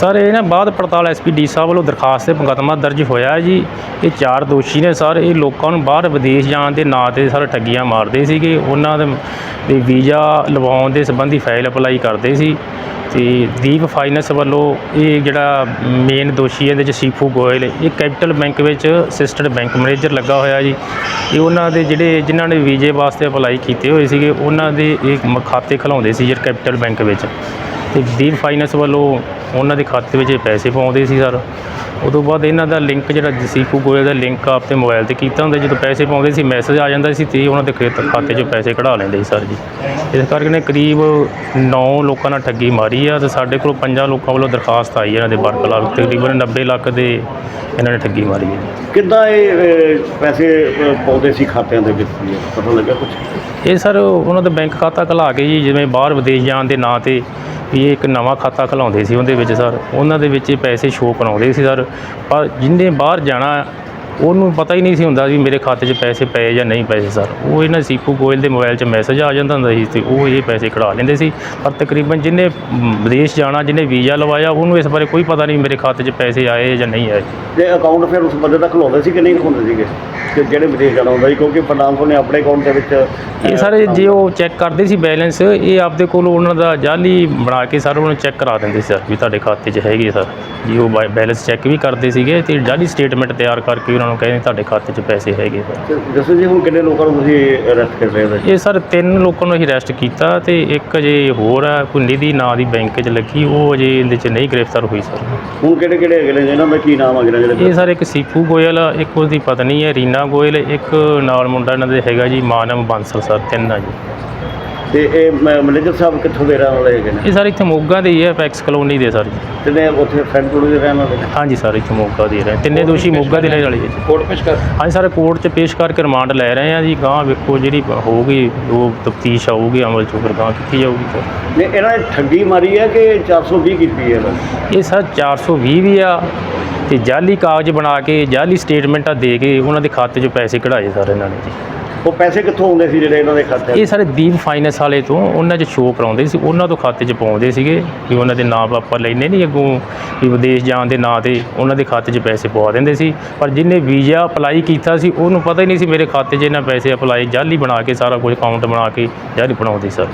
Sir, ਇਹ ਨਾ ਬਾਅਦ ਪੜਤਾਲ ਐਸਪੀਡੀ ਸਾਹਿਬ ਵੱਲੋਂ ਦਰਖਾਸਤ ਤੇ ਮੁਕੱਦਮਾ ਦਰਜ ਹੋਇਆ ਹੈ ਜੀ। ਇਹ ਚਾਰ ਦੋਸ਼ੀ ਨੇ ਸਰ, ਇਹ ਲੋਕਾਂ ਨੂੰ ਬਾਹਰ ਵਿਦੇਸ਼ ਜਾਣ ਦੇ ਨਾਂ ਤੇ ਸਰ ਠੱਗੀਆਂ ਮਾਰਦੇ ਸੀਗੇ। ਉਹਨਾਂ ਦੇ ਵੀਜ਼ਾ ਲਵਾਉਣ ਦੇ ਸੰਬੰਧੀ ਫਾਈਲ ਅਪਲਾਈ ਕਰਦੇ ਸੀ। ਤੇ ਦੀਪ ਫਾਈਨੈਂਸ ਵੱਲੋਂ ਇਹ ਜਿਹੜਾ ਮੇਨ ਦੋਸ਼ੀ ਹੈ, ਇਹਦੇ ਚ ਸੀਫੂ ਗੋਇਲ ਇਹ ਕੈਪੀਟਲ ਬੈਂਕ ਵਿੱਚ ਅਸਿਸਟੈਂਟ ਬੈਂਕ ਮੈਨੇਜਰ ਲੱਗਾ ਹੋਇਆ ਜੀ। ਇਹ ਉਹਨਾਂ ਦੇ ਜਿਹੜੇ ਜਿਨ੍ਹਾਂ ਨੇ ਵੀਜ਼ੇ ਵਾਸਤੇ ਅਪਲਾਈ ਕੀਤੇ ਹੋਏ ਸੀਗੇ, ਉਹਨਾਂ ਦੇ ਇਹ ਮ- ਖਾਤੇ ਖਲਾਉਂਦੇ ਸੀ ਜੀ ਕੈਪੀਟਲ ਬੈਂਕ ਵਿੱਚ। ਤੇ ਦੀਪ ਫਾਈਨੈਂਸ ਵੱਲੋਂ ਉਹਨਾਂ ਦੇ ਖਾਤੇ ਵਿੱਚ ਪੈਸੇ ਪਾਉਂਦੇ ਸੀ ਸਰ। ਉਦੋਂ ਬਾਅਦ ਇਹਨਾਂ ਦਾ ਲਿੰਕ ਜਿਹੜਾ ਸੀਪੂ ਗੋਇਲ ਦਾ ਲਿੰਕ ਆਪਦੇ ਮੋਬਾਈਲ ਤੇ ਕੀਤਾ ਹੁੰਦਾ। ਜਦੋਂ ਪੈਸੇ ਪਾਉਂਦੇ ਸੀ ਮੈਸੇਜ ਆ ਜਾਂਦਾ ਸੀ ਤੇ ਉਹਨਾਂ ਦੇ ਖੇਤ ਖਾਤੇ 'ਚੋਂ ਪੈਸੇ ਕਢਾ ਲੈਂਦੇ ਸੀ ਸਰ ਜੀ। ਇਸ ਕਰਕੇ ਨੇ ਕਰੀਬ 9 ਲੋਕਾਂ ਨਾਲ ਠੱਗੀ ਮਾਰੀ ਆ ਤੇ ਸਾਡੇ ਕੋਲ ਪੰਜਾਂ ਲੋਕਾਂ ਵੱਲੋਂ ਦਰਖਾਸਤ ਆਈ ਇਹਨਾਂ ਦੇ ਬਰਕਲਾ ਤਕਰੀਬਨ 90 ਲੱਖ ਦੇ ਇਹਨਾਂ ਨੇ ਠੱਗੀ ਮਾਰੀ ਹੈ ਕਿੱਦਾਂ ਇਹ ਪੈਸੇ ਪਾਉਂਦੇ ਸੀ ਖਾਤਿਆਂ ਦੇ ਵਿੱਚ? ਪਤਾ ਲੱਗਾ ਕੁਝ ਇਹ ਸਰ ਉਹਨਾਂ ਦਾ ਬੈਂਕ ਖਾਤਾ ਖੁਲਾ ਕੇ ਜੀ ਜਿਵੇਂ ਬਾਹਰ ਵਿਦੇਸ਼ ਜਾਣ ਦੇ ਨਾਂ ਤੇ ਵੀ ਇਹ ਇੱਕ ਨਵਾਂ ਖਾਤਾ ਖੁਲਾਉਂਦੇ ਸੀ ਉਹਦੇ ਵਿੱਚ ਸਰ। ਉਹਨਾਂ ਦੇ ਵਿੱਚ ਇਹ ਪੈਸੇ ਸ਼ੋਅ ਕਰਾਉਂਦੇ ਸੀ ਸਰ। ਪਰ ਜਿੰਨੇ ਬਾਹਰ ਜਾਣਾ ਉਹਨੂੰ ਪਤਾ ਹੀ ਨਹੀਂ ਸੀ ਹੁੰਦਾ ਵੀ ਮੇਰੇ ਖਾਤੇ 'ਚ ਪੈਸੇ ਪਏ ਜਾਂ ਨਹੀਂ ਪਏ ਸਰ। ਉਹ ਇਹਨਾਂ ਸੀਪੂ ਗੋਇਲ ਦੇ ਮੋਬਾਈਲ 'ਚ ਮੈਸੇਜ ਆ ਜਾਂਦਾ ਹੁੰਦਾ ਸੀ ਤੇ ਉਹ ਇਹ ਪੈਸੇ ਕਢਾ ਲੈਂਦੇ ਸੀ। ਪਰ ਤਕਰੀਬਨ ਜਿੰਨੇ ਮ, ਵਿਦੇਸ਼ ਜਾਣਾ ਜਿਹਨੇ ਵੀਜ਼ਾ ਲਵਾਇਆ ਉਹਨੂੰ ਇਸ ਬਾਰੇ ਕੋਈ ਪਤਾ ਨਹੀਂ ਮੇਰੇ ਖਾਤੇ 'ਚ ਪੈਸੇ ਆਏ ਜਾਂ ਨਹੀਂ ਆਏ। ਤੇ ਅਕਾਊਂਟ ਫਿਰ ਉਸ ਬੰਦੇ ਦਾ ਖੁਲਾਉਂਦੇ ਸੀ ਕਿ ਨਹੀਂ ਖੁਲਾਉਂਦੇ ਸੀਗੇ? ਕਿ ਜਿਹੜੇ ਵਿਦੇਸ਼ ਜਾਣਾ ਹੁੰਦਾ ਸੀ ਕਿਉਂਕਿ ਫਰਨਾਮ ਨੇ ਆਪਣੇ ਅਕਾਊਂਟ ਦੇ ਵਿੱਚ ਇਹ ਸਾਰੇ ਜੇ ਉਹ ਚੈੱਕ ਕਰਦੇ ਸੀ ਬੈਲੈਂਸ ਇਹ ਆਪਦੇ ਕੋਲ ਉਹਨਾਂ ਦਾ ਜਾਲੀ ਬਣਾ ਕੇ ਸਰ ਉਹਨੂੰ ਚੈੱਕ ਕਰਾ ਦਿੰਦੇ ਸੀ ਸਰ ਵੀ ਤੁਹਾਡੇ ਖਾਤੇ 'ਚ ਹੈਗੇ ਸਰ। ਜੀ ਉਹ ਬੈਲੈਂਸ ਚੈੱਕ ਵੀ ਕਰਦੇ ਸੀਗੇ ਤੇ ਜਾਲੀ ਸਟੇਟਮੈਂਟ ਤਿਆਰ ਕਰਕੇ ਉਹਨਾਂ ਨੂੰ ਕਹਿੰਦੇ ਤੁਹਾਡੇ ਖਾਤੇ 'ਚ ਪੈਸੇ ਹੈਗੇ ਤੇ ਦੱਸੋ ਜੀ ਹੁਣ ਕਿੰਨੇ ਲੋਕਾਂ ਨੂੰ ਤੁਸੀਂ ਅਰੈਸਟ ਕਰ ਰਹੇ ਹੋ ਇਹ ਸਰ ਤਿੰਨ ਲੋਕਾਂ ਨੂੰ ਅਸੀਂ ਅਰੈਸਟ ਕੀਤਾ ਤੇ ਇੱਕ ਅਜੇ ਹੋਰ ਆ ਕੋਈ ਨਿਧੀ ਨਾਂ ਦੀ ਬੈਂਕ 'ਚ ਲੱਗੀ ਉਹ ਅਜੇ ਇਹਦੇ 'ਚ ਨਹੀਂ ਗ੍ਰਿਫਤਾਰ ਹੋਈ ਸਰ। ਹੁਣ ਕਿਹੜੇ ਕਿਹੜੇ ਹੈਗੇ ਨੇ ਜਿਹਨਾਂ ਦਾ ਕੀ ਨਾਮ ਹੈਗੇ ਨੇ ਜਿਹੜੇ ਇਹ ਸਰ ਇੱਕ ਸੀਪੂ ਗੋਇਲ ਆ, ਇੱਕ ਉਹਦੀ ਪਤਨੀ ਹੈ ਰੀਨਾ ਗੋਇਲ ਇੱਕ ਨਾਲ ਮੁੰਡਾ ਇਹਨਾਂ ਦੇ ਹੈਗਾ ਜੀ ਮਾਨਵ ਬਾਂਸਲ ਸਰ ਤਿੰਨ ਆ ਜੀ। ਤੇ ਇਹ ਮ- ਮੈਨੇਜਰ ਸਾਹਿਬ ਕਿੱਥੋਂ ਦੇ ਰਹਿਣ ਵਾਲੇ ਹੈਗੇ ਨੇ? ਇਹ ਸਰ ਇੱਥੇ ਮੋਗਾ ਦੇ ਹੀ ਹੈ ਪੈਕਸ ਕਲੋਨੀ ਦੇ ਸਰ। ਜੀ ਜਿਹਨੇ ਉੱਥੇ ਫੈਂਟੂਰ ਦੇ ਰਹਿਣ ਵਾਲੇ ਨੇ? ਹਾਂਜੀ ਸਰ ਇੱਥੇ ਮੋਗਾ ਦੇ ਰਹੇ ਤਿੰਨੇ ਦੋਸ਼ੀ ਮੋਗਾ ਦੇ ਰਹਿਣ ਵਾਲੇ ਹੈ ਜੀ। ਕੋਰਟ ਪੇਸ਼ ਕਰ ਹਾਂਜੀ ਸਰ ਕੋਰਟ 'ਚ ਪੇਸ਼ ਕਰਕੇ ਰਿਮਾਂਡ ਲੈ ਰਹੇ ਆ ਜੀ ਗਾਂ ਵੇਖੋ ਜਿਹੜੀ ਹੋਊਗੀ ਉਹ ਤਫਤੀਸ਼ ਆਊਗੀ ਅਮਲ 'ਚ ਫਿਰ ਗਾਂ ਕੀਤੀ ਜਾਊਗੀ ਸਰ। ਨੇ ਇਹਨਾਂ ਨੇ ਠੱਗੀ ਮਾਰੀ ਹੈ ਕਿ 420 ਕੀਤੀ ਹੈ? ਇਹਨਾਂ ਨੇ? ਇਹ ਸਰ 420 ਵੀ ਆ ਤੇ ਜਾਲੀ ਕਾਗਜ਼ ਬਣਾ ਕੇ ਜਾਲੀ ਸਟੇਟਮੈਂਟਾਂ ਦੇ ਕੇ ਉਹਨਾਂ ਦੇ ਖਾਤੇ 'ਚੋਂ ਪੈਸੇ ਕਢਾਏ ਸਰ ਇਹਨਾਂ ਨੇ ਜੀ। ਉਹ ਪੈਸੇ ਕਿੱਥੋਂ ਆਉਂਦੇ ਸੀ ਜਿਹੜੇ ਇਹਨਾਂ ਦੇ ਖਾਤੇ ਇਹ ਸਾਰੇ ਦੀਪ ਫਾਈਨੈਂਸ ਵਾਲੇ ਤੋਂ ਉਹਨਾਂ 'ਚ ਸ਼ੋਅ ਕਰਾਉਂਦੇ ਸੀ, ਉਹਨਾਂ ਤੋਂ ਖਾਤੇ 'ਚ ਪਾਉਂਦੇ ਸੀਗੇ ਵੀ ਉਹਨਾਂ ਦੇ ਨਾਂ ਆਪਾਂ ਲੈਨੇ ਨਹੀਂ ਅੱਗੋਂ ਵੀ ਵਿਦੇਸ਼ ਜਾਣ ਦੇ ਨਾਂ ਤੇ ਉਹਨਾਂ ਦੇ ਖਾਤੇ 'ਚ ਪੈਸੇ ਪਵਾ ਦਿੰਦੇ ਸੀ। ਪਰ ਜਿਹਨੇ ਵੀਜ਼ਾ ਅਪਲਾਈ ਕੀਤਾ ਸੀ, ਉਹਨੂੰ ਪਤਾ ਹੀ ਨਹੀਂ ਸੀ ਮੇਰੇ ਖਾਤੇ 'ਚ ਇਹਨਾਂ ਪੈਸੇ ਅਪਲਾਈ ਜਾਲੀ ਬਣਾ ਕੇ ਸਾਰਾ ਕੁਝ ਅਕਾਊਂਟ ਬਣਾ ਕੇ ਜਾਲੀ ਬਣਾਉਂਦੇ ਸਰ